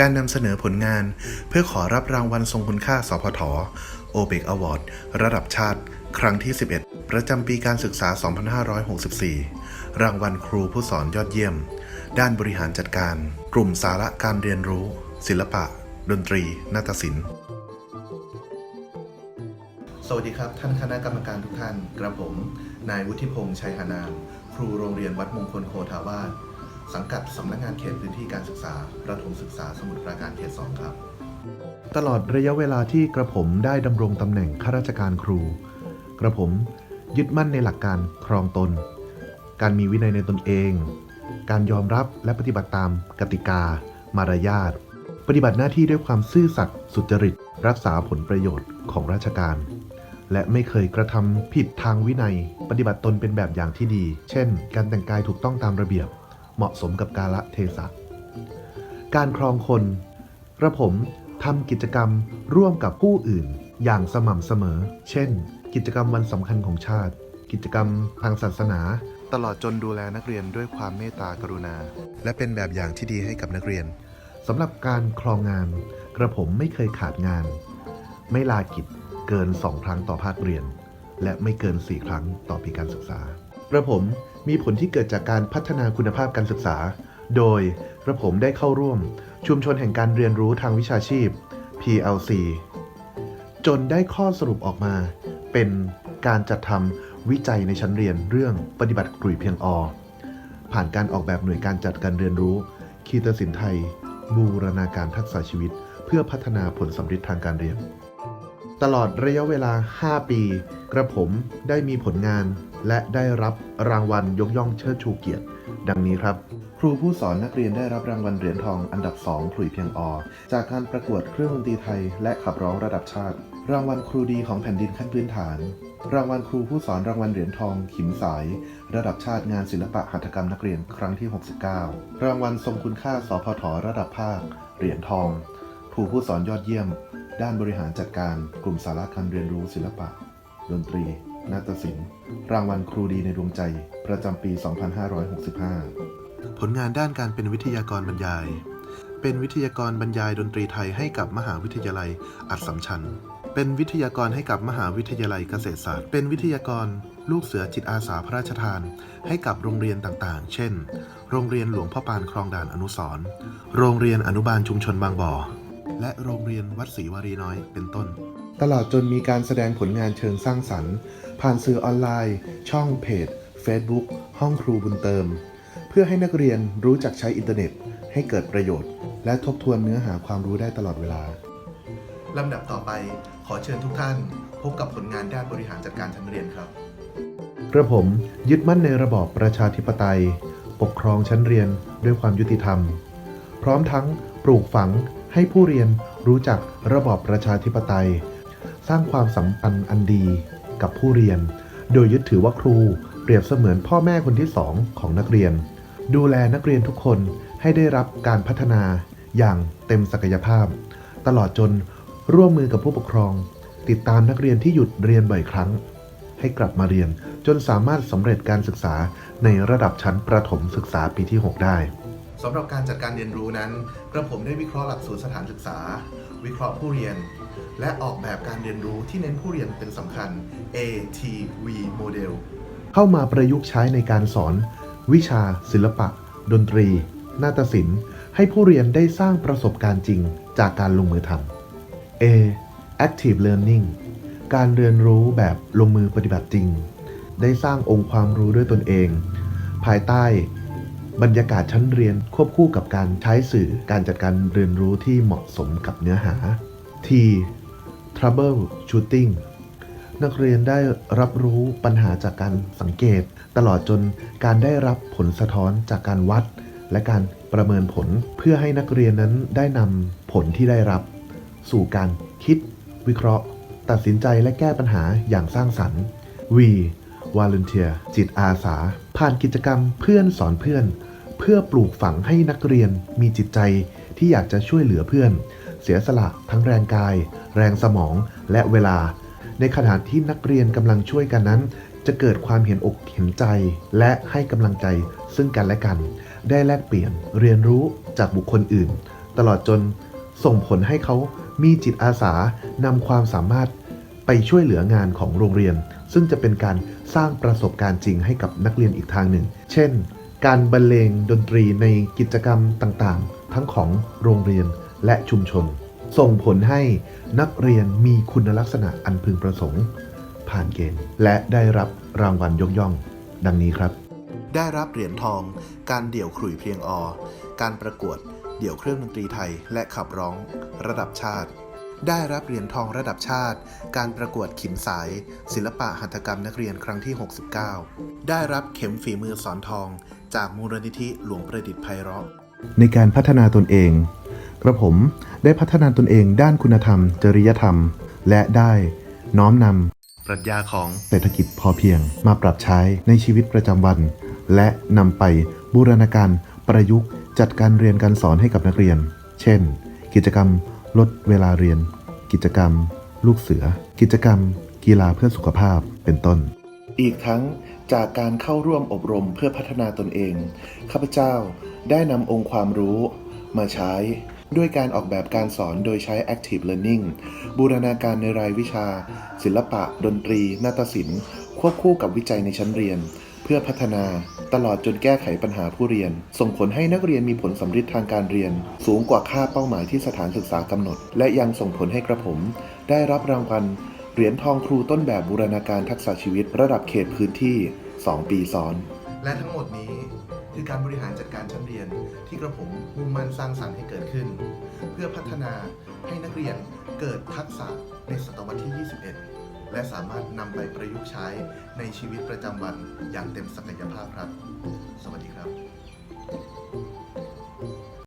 การนำเสนอผลงาน เพื่อขอรับรางวัลทรงคุณค่า สพทโอเบกอวอร์ดระดับชาติ ครั้งที่ 11 ประจำปีการศึกษา 2564 รางวัลครูผู้สอนยอดเยี่ยม ด้านบริหารจัดการ กลุ่มสาระการเรียนรู้ ศิลปะ ดนตรี นาฏศิลป์ สวัสดีครับ ท่านคณะกรรมการทุกท่าน กระผม นายวุฒิพงษ์ชัยหานาม ครูโรงเรียนวัดมงคลโคทาวาส สังกัดสำนักงานเขตพื้นที่การศึกษา ประถมศึกษาสมุทรปราการเขตสองครับ ตลอดระยะเวลาที่กระผมได้ดำรงตำแหน่งข้าราชการครู กระผมยึดมั่นในหลักการครองตน การมีวินัยในตนเอง การยอมรับและปฏิบัติตามกติกา มารยาท ปฏิบัติหน้าที่ด้วยความซื่อสัตย์สุจริต รักษาผลประโยชน์ของราชการ และไม่เคยกระทำผิดทางวินัย ปฏิบัติตนเป็นแบบอย่างที่ดี เช่น การแต่งกายถูกต้องตามระเบียบ เหมาะสมกับกาลเทศะ การครองคนกระผมทำกิจกรรมร่วมกับผู้อื่นอย่างสม่ำเสมอ เช่น กิจกรรมวันสำคัญของชาติ กิจกรรมทางศาสนา ตลอดจนดูแลนักเรียนด้วยความเมตตากรุณา และเป็นแบบอย่างที่ดีให้กับนักเรียนสำหรับการครองงาน กระผมไม่เคยขาดงาน ไม่ลากิจเกิน 2 ครั้งต่อภาคเรียน และไม่เกิน 4 ครั้งต่อปีการศึกษากระผม มีผลที่เกิดจากการพัฒนาคุณภาพการศึกษา โดยกระผมได้เข้าร่วม ชุมชนแห่งการเรียนรู้ทางวิชาชีพ PLC จนได้ข้อสรุปออกมา เป็นการจัดทำวิจัยในชั้นเรียนเรื่องปฏิบัติกลุ่ยเพียงอ ผ่านการออกแบบหน่วยการจัดการเรียนรู้ คีตศิลป์ไทย บูรณาการทักษะชีวิต เพื่อพัฒนาผลสำเร็จทางการเรียน ตลอดระยะเวลา 5 ปี กระผมได้มีผลงาน และได้รับรางวัลยกย่องเชิดชูเกียรติ ดังนี้ครับ ครูผู้สอนนักเรียนได้รับรางวัลเหรียญทองอันดับ 2 ขลุ่ยเพียงอ จากการประกวดเครื่องดนตรีไทย และขับร้องระดับชาติ รางวัลครูดีของแผ่นดินขั้นพื้นฐาน รางวัลครูผู้สอนรางวัลเหรียญทอง ขิมสาย ระดับชาติงานศิลปะหัตถกรรมนักเรียนครั้งที่ 69 รางวัลทรงคุณค่าสพทระดับภาค เหรียญทองครูผู้สอนยอดเยี่ยม ด้านบริหารจัดการกลุ่มสาระการเรียนรู้ศิลปะ ดนตรี นาฏศิลป์ รางวัลครูดีในดวงใจ ประจำปี 2565 ผลงานด้านการเป็นวิทยากรบรรยาย เป็นวิทยากรบรรยายดนตรีไทยให้กับมหาวิทยาลัยอัดสัมชัญ เป็นวิทยากรให้กับมหาวิทยาลัยเกษตรศาสตร์ เป็นวิทยากรลูกเสือจิตอาสาพระราชทาน ให้กับโรงเรียนต่างๆ เช่น โรงเรียนหลวงพ่อปานคลองด่านอนุสรโรงเรียนอนุบาลชุมชนบางบ่อ และโรงเรียนวัดศรีวารีน้อย เป็นต้น ตลอดจนมีการแสดงผลงานเชิงสร้างสรรค์ ผ่านสื่อออนไลน์ ช่องเพจ Facebook ห้องครูบุญเติม เพื่อให้นักเรียนรู้จักใช้อินเทอร์เน็ต ให้เกิดประโยชน์ และทบทวนเนื้อหาความรู้ได้ตลอดเวลา ลำดับต่อไปขอเชิญทุกท่าน พบกับผลงานด้านบริหารจัดการชั้นเรียนครับกระผมยึดมั่นในระบอบประชาธิปไตย ปกครองชั้นเรียนด้วยความยุติธรรม พร้อมทั้งปลูกฝังให้ผู้เรียนรู้จักระบอบประชาธิปไตย สร้างความสัมพันธ์อันดีกับผู้เรียน โดยยึดถือว่าครูเปรียบเสมือนพ่อแม่คนที่สองของนักเรียน ดูแลนักเรียนทุกคนให้ได้รับการพัฒนาอย่างเต็มศักยภาพ ตลอดจนร่วมมือกับผู้ปกครอง ติดตามนักเรียนที่หยุดเรียนบ่อยครั้ง ให้กลับมาเรียนจนสามารถสำเร็จการศึกษาในระดับชั้นประถมศึกษาปีที่ 6 ได้สำหรับการจัดการเรียนรู้นั้น กระผมได้วิเคราะห์หลักสูตรสถานศึกษา วิเคราะห์ผู้เรียน และออกแบบการเรียนรู้ที่เน้นผู้เรียนเป็นสำคัญ ATV Model เข้ามาประยุกต์ใช้ในการสอน วิชา ศิลปะ ดนตรี นาฏศิลป์ ให้ผู้เรียนได้สร้างประสบการณ์จริงจากการลงมือทำ A Active Learning การเรียนรู้แบบลงมือปฏิบัติจริง ได้สร้างองค์ความรู้ด้วยตนเอง ภายใต้ บรรยากาศชั้นเรียนควบคู่กับการใช้สื่อการจัดการเรียนรู้ที่เหมาะสมกับเนื้อหา T Trouble Shooting นักเรียนได้รับรู้ปัญหาจากการสังเกต ตลอดจนการได้รับผลสะท้อนจากการวัด และการประเมินผลเพื่อให้นักเรียนนั้นได้นำผลที่ได้รับ สู่การคิด วิเคราะห์ ตัดสินใจและแก้ปัญหาอย่างสร้างสรรค์ V Volunteer จิตอาสา ผ่านกิจกรรมเพื่อนสอนเพื่อน เพื่อปลูกฝังให้นักเรียนมีจิตใจที่อยากจะช่วยเหลือเพื่อน เสียสละทั้งแรงกาย แรงสมองและเวลา ในขณะที่นักเรียนกำลังช่วยกันนั้น จะเกิดความเห็นอกเห็นใจ และให้กำลังใจซึ่งกันและกัน ได้แลกเปลี่ยนเรียนรู้จากบุคคลอื่น ตลอดจนส่งผลให้เขามีจิตอาสานำความสามารถไปช่วยเหลืองานของโรงเรียน ซึ่งจะเป็นการสร้างประสบการณ์จริงให้กับนักเรียนอีกทางหนึ่ง เช่น การบรรเลงดนตรีในกิจกรรมต่างๆ ทั้งของโรงเรียนและชุมชน ส่งผลให้นักเรียนมีคุณลักษณะอันพึงประสงค์ ผ่านเกณฑ์ และได้รับรางวัลยกย่อง ดังนี้ครับ ได้รับเหรียญทอง การเดี่ยวขลุ่ยเพลียงอ การประกวด เดี่ยวเครื่องดนตรีไทย และขับร้อง ระดับชาติ ได้รับเหรียญทองระดับชาติ การประกวดขิมสาย ศิลปะหัตถกรรมนักเรียนครั้งที่ 69 ได้รับเข็มฝีมือสอนทอง จากมูลนิธิหลวงประดิษฐ์ไพเราะในการพัฒนาตนเอง กระผมได้พัฒนาตนเองด้านคุณธรรม จริยธรรม และได้น้อมนำปรัชญาของเศรษฐกิจพอเพียงมาปรับใช้ในชีวิตประจำวัน และนำไปบูรณาการประยุกต์จัดการเรียนการสอนให้กับนักเรียน เช่น กิจกรรมลดเวลาเรียน กิจกรรม ลูกเสือ กิจกรรม กีฬาเพื่อสุขภาพเป็นต้น อีกทั้งจากการเข้าร่วมอบรมเพื่อพัฒนาตนเอง ข้าพเจ้าได้นำองค์ความรู้มาใช้ ด้วยการออกแบบการสอนโดยใช้ Active Learning บูรณาการในรายวิชา ศิลปะ ดนตรี นาฏศิลป์ ควบคู่กับวิจัยในชั้นเรียน เพื่อพัฒนา ตลอดจนแก้ไขปัญหาผู้เรียน ส่งผลให้นักเรียนมีผลสำเร็จทางการเรียน สูงกว่าค่าเป้าหมายที่สถานศึกษากำหนด และยังส่งผลให้กระผม ได้รับรางวัลเหรียญทองครูต้นแบบบูรณาการทักษะชีวิตระดับเขตพื้นที่ 2 ปีซ้อน และทั้งหมดนี้ คือการบริหารจัดการชั้นเรียน ที่กระผมมุ่งมั่นสร้างสรรค์ให้เกิดขึ้น เพื่อพัฒนาให้นักเรียนเกิดทักษะในศตวรรษที่ 21 และสามารถนำไปประยุกต์ใช้ในชีวิตประจำวันอย่างเต็มศักยภาพครับ สวัสดีครับ